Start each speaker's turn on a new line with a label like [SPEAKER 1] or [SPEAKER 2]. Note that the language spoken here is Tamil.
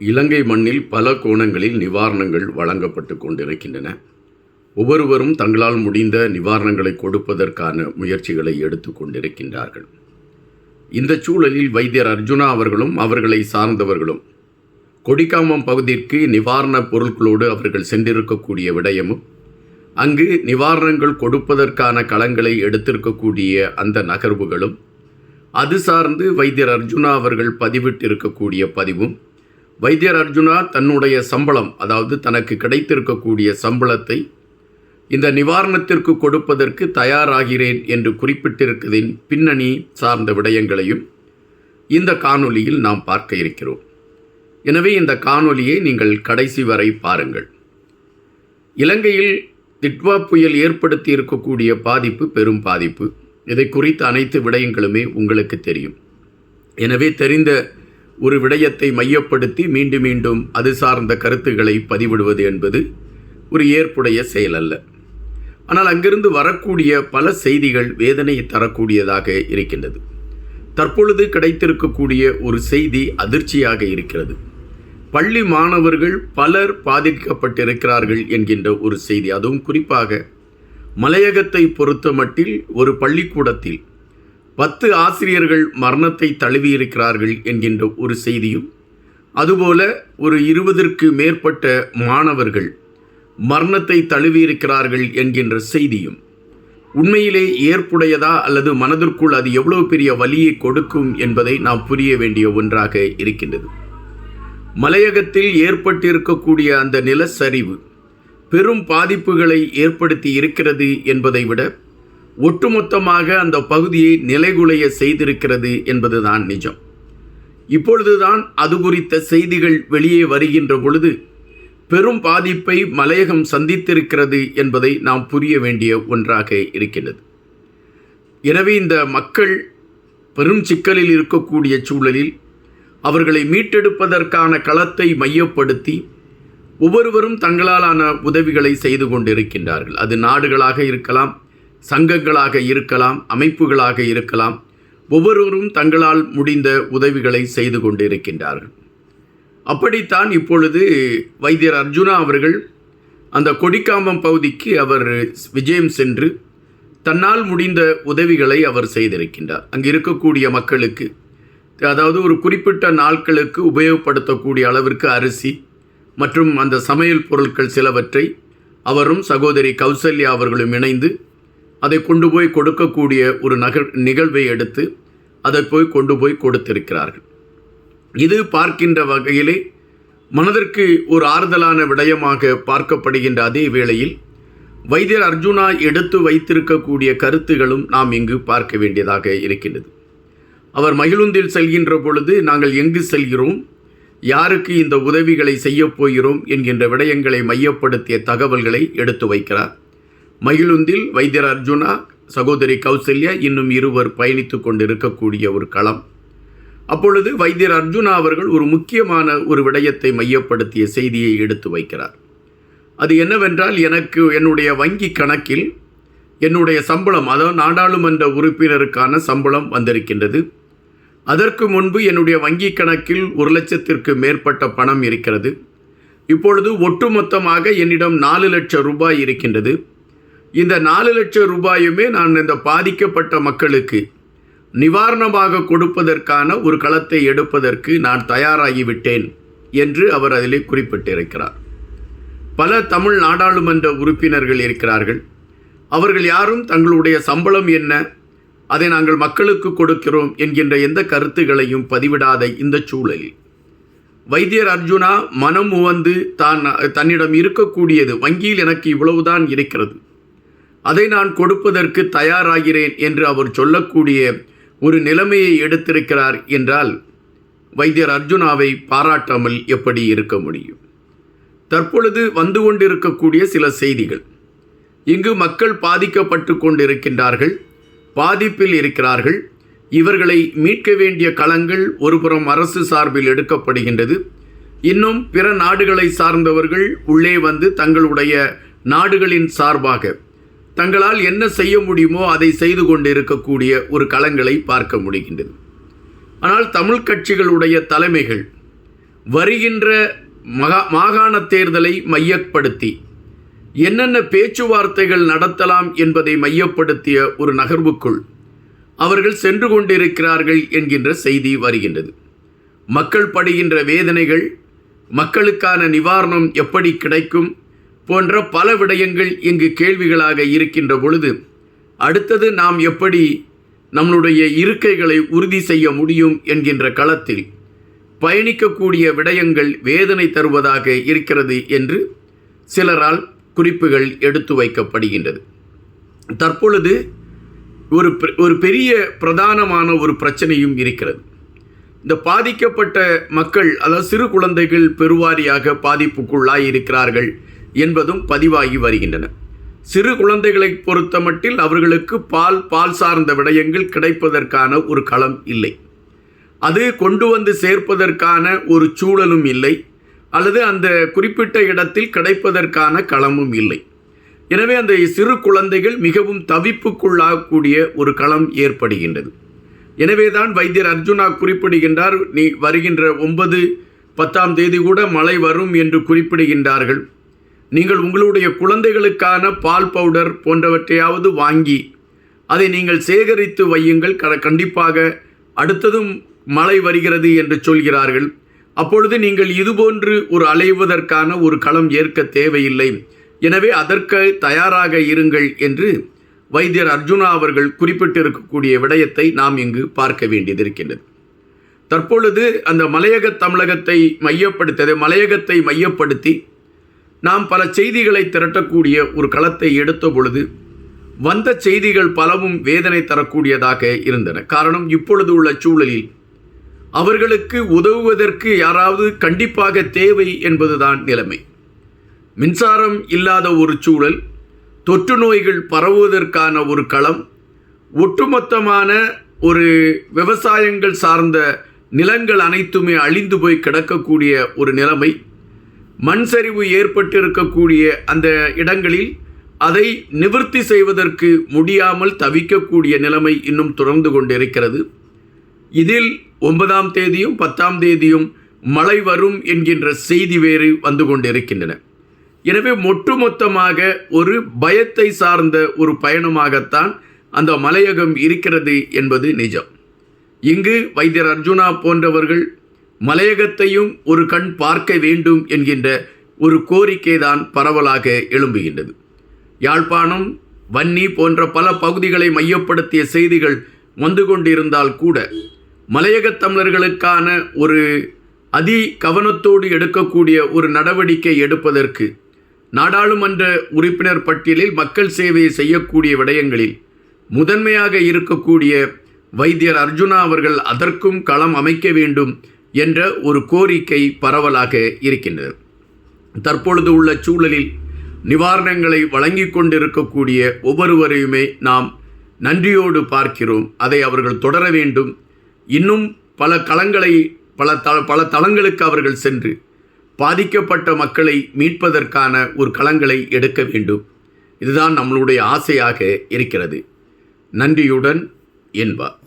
[SPEAKER 1] இலங்கை மண்ணில் பல கோணங்களில் நிவாரணங்கள் வழங்கப்பட்டு கொண்டிருக்கின்றன. ஒவ்வொருவரும் தங்களால் முடிந்த நிவாரணங்களை கொடுப்பதற்கான முயற்சிகளை எடுத்து கொண்டிருக்கின்றார்கள். இந்த சூழலில் வைத்தியர் அர்ஜுனா அவர்களும் அவர்களை சார்ந்தவர்களும் கொடிக்காமம் பகுதிக்கு நிவாரணப் பொருட்களோடு அவர்கள் சென்றிருக்கக்கூடிய விடயமும் அங்கு நிவாரணங்கள் கொடுப்பதற்கான களங்களை எடுத்திருக்கக்கூடிய அந்த நகர்வுகளும் அது சார்ந்து வைத்தியர் அர்ஜுனா அவர்கள் பதிவிட்டிருக்கக்கூடிய பதிவும் வைத்தியர் அர்ஜுனா தன்னுடைய சம்பளம் அதாவது தனக்கு கிடைத்திருக்கக்கூடிய சம்பளத்தை இந்த நிவாரணத்திற்கு கொடுப்பதற்கு தயாராகிறேன் என்று குறிப்பிட்டிருக்கிறதின் பின்னணி சார்ந்த விடயங்களையும் இந்த காணொலியில் நாம் பார்க்க இருக்கிறோம். எனவே இந்த காணொலியை நீங்கள் கடைசி வரை பாருங்கள். இலங்கையில் திட்வா புயல் ஏற்படுத்தி இருக்கக்கூடிய பாதிப்பு பெரும் பாதிப்பு. இதை குறித்த அனைத்து விடயங்களுமே உங்களுக்கு தெரியும். எனவே தெரிந்த ஒரு விடயத்தை மையப்படுத்தி மீண்டும் மீண்டும் அது சார்ந்த கருத்துக்களை பதிவிடுவது என்பது ஒரு ஏற்புடைய செயல் அல்ல. ஆனால் அங்கிருந்து வரக்கூடிய பல செய்திகள் வேதனையை தரக்கூடியதாக இருக்கின்றது. தற்பொழுது கிடைத்திருக்கக்கூடிய ஒரு செய்தி அதிர்ச்சியாக இருக்கிறது. பள்ளி மாணவர்கள் பலர் பாதிக்கப்பட்டிருக்கிறார்கள் என்கின்ற ஒரு செய்தி. அதுவும் குறிப்பாக மலையகத்தை பொறுத்த மட்டில் ஒரு பள்ளிக்கூடத்தில் பத்து ஆசிரியர்கள் மரணத்தை தழுவியிருக்கிறார்கள் என்கின்ற ஒரு செய்தியும் அதுபோல ஒரு இருபதற்கு மேற்பட்ட மாணவர்கள் மரணத்தை தழுவியிருக்கிறார்கள் என்கின்ற செய்தியும் உண்மையிலே ஏற்புடையதா அல்லது மனதிற்குள் அது எவ்வளவு பெரிய வலியை கொடுக்கும் என்பதை நாம் புரிய வேண்டிய ஒன்றாக இருக்கின்றது. மலையகத்தில் ஏற்பட்டிருக்கக்கூடிய அந்த நிலச்சரிவு பெரும் பாதிப்புகளை ஏற்படுத்தி இருக்கிறது என்பதை விட ஒட்டுமொத்தமாக அந்த பகுதியை நிலைகுலைய செய்திருக்கிறது என்பதுதான் நிஜம். இப்பொழுதுதான் அது குறித்த செய்திகள் வெளியே வருகின்ற பொழுது பெரும் பாதிப்பை மலையகம் சந்தித்திருக்கிறது என்பதை நாம் புரிய வேண்டிய ஒன்றாக இருக்கின்றது. எனவே இந்த மக்கள் பெரும் சிக்கலில் இருக்கக்கூடிய சூழலில் அவர்களை மீட்டெடுப்பதற்கான களத்தை மையப்படுத்தி ஒவ்வொருவரும் தங்களாலான உதவிகளை செய்து கொண்டிருக்கின்றார்கள். அது நாடுகளாக இருக்கலாம் சங்கங்களாக இருக்கலாம் அமைப்புகளாக இருக்கலாம் ஒவ்வொருவரும் தங்களால் முடிந்த உதவிகளை செய்து கொண்டிருக்கின்றார்கள். அப்படித்தான் இப்பொழுது வைத்தியர் அர்ஜுனா அவர்கள் அந்த கொடிக்காம்பம் பகுதிக்கு அவர் விஜயம் சென்று தன்னால் முடிந்த உதவிகளை அவர் செய்திருக்கின்றார். அங்கு இருக்கக்கூடிய மக்களுக்கு அதாவது ஒரு குறிப்பிட்ட நாட்களுக்கு உபயோகப்படுத்தக்கூடிய அளவிற்கு அரிசி மற்றும் அந்த சமையல் பொருட்கள் சிலவற்றை அவரும் சகோதரி கௌசல்யா அவர்களும் இணைந்து அதை கொண்டு போய் கொடுக்கக்கூடிய ஒரு நகர் நிகழ்வை எடுத்து அதை போய் கொண்டு போய் கொடுத்திருக்கிறார்கள். இது பார்க்கின்ற வகையிலே மனதிற்கு ஒரு ஆறுதலான விடயமாக பார்க்கப்படுகின்ற அதே வேளையில் வைத்தியர் அர்ஜுனா எடுத்து வைத்திருக்கக்கூடிய கருத்துகளும் நாம் இங்கு பார்க்க வேண்டியதாக இருக்கின்றது. அவர் மகிழுந்தில் செல்கின்ற பொழுது நாங்கள் எங்கு செல்கிறோம் யாருக்கு இந்த உதவிகளை செய்யப் போகிறோம் என்கின்ற விடயங்களை மையப்படுத்திய தகவல்களை எடுத்து வைக்கிறார். மகிழுந்தில் வைத்தியர் அர்ஜுனா சகோதரி கௌசல்யா இன்னும் இருவர் பயணித்து கொண்டிருக்கக்கூடிய ஒரு களம். அப்பொழுது வைத்தியர் அர்ஜுனா அவர்கள் ஒரு முக்கியமான ஒரு விடயத்தை மையப்படுத்திய செய்தியை எடுத்து வைக்கிறார். அது என்னவென்றால் எனக்கு என்னுடைய வங்கி கணக்கில் என்னுடைய சம்பளம் அதாவது நாடாளுமன்ற உறுப்பினருக்கான சம்பளம் வந்திருக்கின்றது. அதற்கு முன்பு என்னுடைய வங்கி கணக்கில் ஒரு லட்சத்திற்கு மேற்பட்ட பணம் இருக்கிறது. இப்பொழுது ஒட்டுமொத்தமாக என்னிடம் நாலு லட்சம் ரூபாய் இருக்கின்றது. இந்த நாலு லட்சம் ரூபாயுமே நான் இந்த பாதிக்கப்பட்ட மக்களுக்கு நிவாரணமாக கொடுப்பதற்கான ஒரு களத்தை எடுப்பதற்கு நான் தயாராகிவிட்டேன் என்று அவர் அதிலே குறிப்பிட்டிருக்கிறார். பல தமிழ் நாடாளுமன்ற உறுப்பினர்கள் இருக்கிறார்கள். அவர்கள் யாரும் தங்களுடைய சம்பளம் என்ன அதை நாங்கள் மக்களுக்கு கொடுக்கிறோம் என்கின்ற எந்த கருத்துகளையும் பதிவிடாத இந்த சூழலில். வைத்தியர் அர்ஜுனா மனம் உவந்து தான் தன்னிடம் இருக்கக்கூடியது வங்கியில் எனக்கு இவ்வளவுதான் இருக்கிறது. அதை நான் கொடுப்பதற்கு தயாராகிறேன் என்று அவர் சொல்லக்கூடிய ஒரு நிலைமையை எடுத்திருக்கிறார் என்றால் வைத்தியர் அர்ஜுனாவை பாராட்டாமல் எப்படி இருக்க முடியும்? தற்பொழுது வந்து கொண்டிருக்கக்கூடிய சில செய்திகள். இங்கு மக்கள் பாதிக்கப்பட்டு கொண்டிருக்கின்றார்கள் பாதிப்பில் இருக்கிறார்கள். இவர்களை மீட்க வேண்டிய களங்கள் ஒருபுறம் அரசு சார்பில் எடுக்கப்படுகின்றது. இன்னும் பிற நாடுகளை சார்ந்தவர்கள் உள்ளே வந்து தங்களுடைய நாடுகளின் சார்பாக தங்களால் என்ன செய்ய முடியுமோ அதை செய்து கொண்டு இருக்கக்கூடிய ஒரு களங்களை பார்க்க முடிகின்றது. ஆனால் தமிழ் கட்சிகளுடைய தலைமைகள் வருகின்ற மகா மாகாண தேர்தலை மையப்படுத்தி என்னென்ன பேச்சுவார்த்தைகள் நடத்தலாம் என்பதை மையப்படுத்திய ஒரு நகர்வுக்குள் அவர்கள் சென்று கொண்டிருக்கிறார்கள் என்கின்ற செய்தி வருகின்றது. மக்கள் படுகின்ற வேதனைகள் மக்களுக்கான நிவாரணம் எப்படி கிடைக்கும் போன்ற பல விடயங்கள் இங்கு கேள்விகளாக இருக்கின்ற பொழுது அடுத்தது நாம் எப்படி நம்மளுடைய இருக்கைகளை உறுதி செய்ய முடியும் என்கின்ற களத்தில் பயணிக்கக்கூடிய விடயங்கள் வேதனை தருவதாக இருக்கிறது என்று சிலரால் குறிப்புகள் எடுத்து வைக்கப்படுகின்றது. தற்பொழுது ஒரு பெ- ஒரு பெரிய பிரதானமான ஒரு பிரச்சனையும் இருக்கிறது. இந்த பாதிக்கப்பட்ட மக்கள் அதாவது சிறு குழந்தைகள் பெருவாரியாக பாதிப்புக்குள்ளாய் இருக்கிறார்கள் என்பதும் பதிவாகி வருகின்றன. சிறு குழந்தைகளை பொறுத்தமட்டில் அவர்களுக்கு பால் பால் சார்ந்த விடயங்கள் கிடைப்பதற்கான ஒரு களம் இல்லை. அது கொண்டு வந்து சேர்ப்பதற்கான ஒரு சூழலும் இல்லை. அல்லது அந்த குறிப்பிட்ட இடத்தில் கிடைப்பதற்கான களமும் இல்லை. எனவே அந்த சிறு குழந்தைகள் மிகவும் தவிப்புக்குள்ளாகக்கூடிய ஒரு களம் ஏற்படுகின்றது. எனவேதான் வைத்தியர் அர்ஜுனா குறிப்பிடுகின்றார் நீ வருகின்ற ஒன்பது பத்தாம் தேதி கூட மழை வரும் என்று குறிப்பிடுகின்றார்கள். நீங்கள் உங்களுடைய குழந்தைகளுக்கான பால் பவுடர் போன்றவற்றையாவது வாங்கி அதை நீங்கள் சேகரித்து வையுங்கள். க கண்டிப்பாக அடுத்ததும் மழை வருகிறது என்று சொல்கிறார்கள். அப்பொழுது நீங்கள் இதுபோன்று ஒரு அலைவதற்கான ஒரு களம் ஏற்க தேவையில்லை. எனவே அதற்கு தயாராக இருங்கள் என்று வைத்தியர் அர்ஜுனா அவர்கள் குறிப்பிட்டிருக்கக்கூடிய விடயத்தை நாம் இங்கு பார்க்க வேண்டியது இருக்கின்றது தற்பொழுது அந்த மலையக தமிழகத்தை மையப்படுத்தது மலையகத்தை மையப்படுத்தி நாம் பல செய்திகளை திரட்டக்கூடிய ஒரு களத்தை எடுத்த பொழுது வந்த செய்திகள் பலவும் வேதனை தரக்கூடியதாக இருந்தன. காரணம் இப்பொழுது உள்ள சூழலில் அவர்களுக்கு உதவுவதற்கு யாராவது கண்டிப்பாக தேவை என்பதுதான் நிலைமை. மின்சாரம் இல்லாத ஒரு சூழல் தொற்று நோய்கள் பரவுவதற்கான ஒரு களம் ஒட்டுமொத்தமான ஒரு விவசாயங்கள் சார்ந்த நிலங்கள் அனைத்துமே அழிந்து போய் கிடக்கக்கூடிய ஒரு நிலைமை. மண் சரிவு ஏற்பட்டிருக்கக்கூடிய அந்த இடங்களில் அதை நிவர்த்தி செய்வதற்கு முடியாமல் தவிக்கக்கூடிய நிலைமை இன்னும் தொடர்ந்து கொண்டிருக்கிறது. இதில் ஒன்பதாம் தேதியும் பத்தாம் தேதியும் மழை வரும் என்கின்ற செய்தி வேறு வந்து கொண்டிருக்கின்றன. எனவே ஒட்டுமொத்தமாக ஒரு பயத்தை சார்ந்த ஒரு பயணமாகத்தான் அந்த மலையகம் இருக்கிறது என்பது நிஜம். இங்கு வைத்தியர் அர்ஜுனா போன்றவர்கள் மலையகத்தையும் ஒரு கண் பார்க்க வேண்டும் என்கின்ற ஒரு கோரிக்கை தான் பரவலாக எழும்புகின்றது. யாழ்ப்பாணம் வன்னி போன்ற பல பகுதிகளை மையப்படுத்திய செய்திகள் வந்து கொண்டிருந்தால் கூட மலையகத் தமிழர்களுக்கான ஒரு அதி கவனத்தோடு எடுக்கக்கூடிய ஒரு நடவடிக்கை எடுப்பதற்கு நாடாளுமன்ற உறுப்பினர் பட்டியலில் மக்கள் சேவையை செய்யக்கூடிய விடயங்களில் முதன்மையாக இருக்கக்கூடிய வைத்தியர் அர்ஜுனா அவர்கள் அதற்கும் களம் அமைக்க வேண்டும் என்ற ஒரு கோரிக்கை பரவலாக இருக்கின்றது. தற்பொழுது உள்ள சூழலில் நிவாரணங்களை வழங்கி கொண்டிருக்கக்கூடிய ஒவ்வொருவரையுமே நாம் நன்றியோடு பார்க்கிறோம். அதை அவர்கள் தொடர வேண்டும். இன்னும் பல களங்களை பல த பல தளங்களுக்கு அவர்கள் சென்று பாதிக்கப்பட்ட மக்களை மீட்பதற்கான ஒரு களங்களை எடுக்க வேண்டும். இதுதான் நம்மளுடைய ஆசையாக இருக்கிறது. நன்றியுடன் என்பார்.